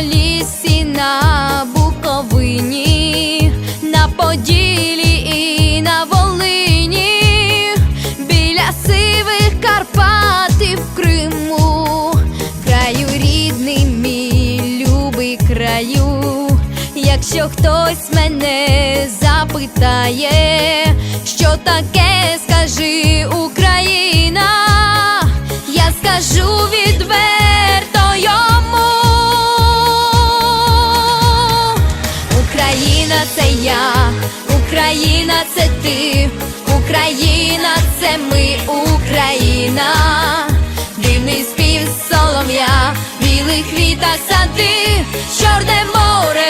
Поліссі, на Буковині, на Поділі Якщо хтось мене запитає, що таке, скажи Україна, я скажу відверто йому. Україна це я, Україна це ти, Україна це ми, Україна, дивний спів солов'я, білих квітах сади, Чорне море,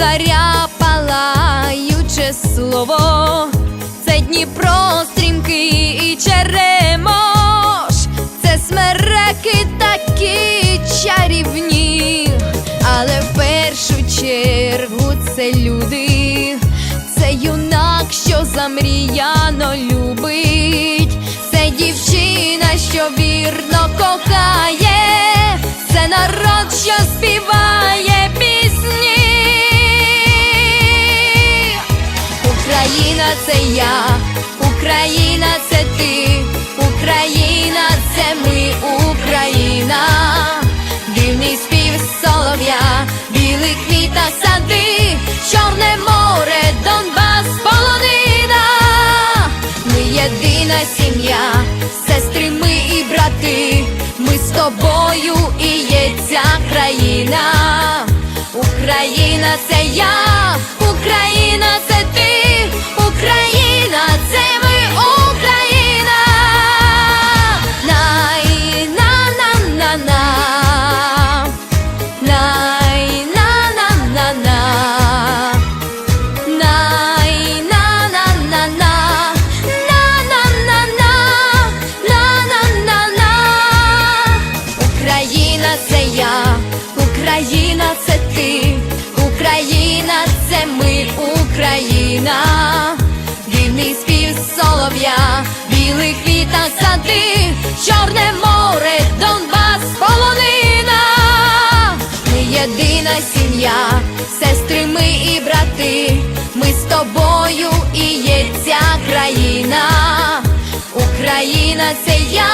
кобзаря палаюче слово, це Дніпро стрімкий і черемош, це смереки такі чарівні, але в першу чергу це люди, це юнак, що замріяно любить, це дівчина, що вірно кохає, це народ, що співає це я, Україна це ти, Україна це ми, Україна, дивний спів солов'я, білих квітах сади, Чорне море, Донбас, полонина. Ми єдина сім'я, сестри, ми і брати, ми з тобою і є ця країна. Україна це я, Україна це ти, Україна це ми, Україна. На на на на на на на На на на на На на на на Україна це я, Україна це Україна, дивний спів солов'я, білих квітах сади, Чорне море, Донбас, полонина. Ми єдина сім'я, сестри, ми і брати, ми з тобою і є ця країна. Україна це я,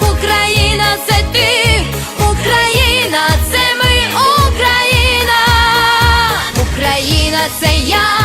Україна це ти, Україна це ми, Україна, Україна це я,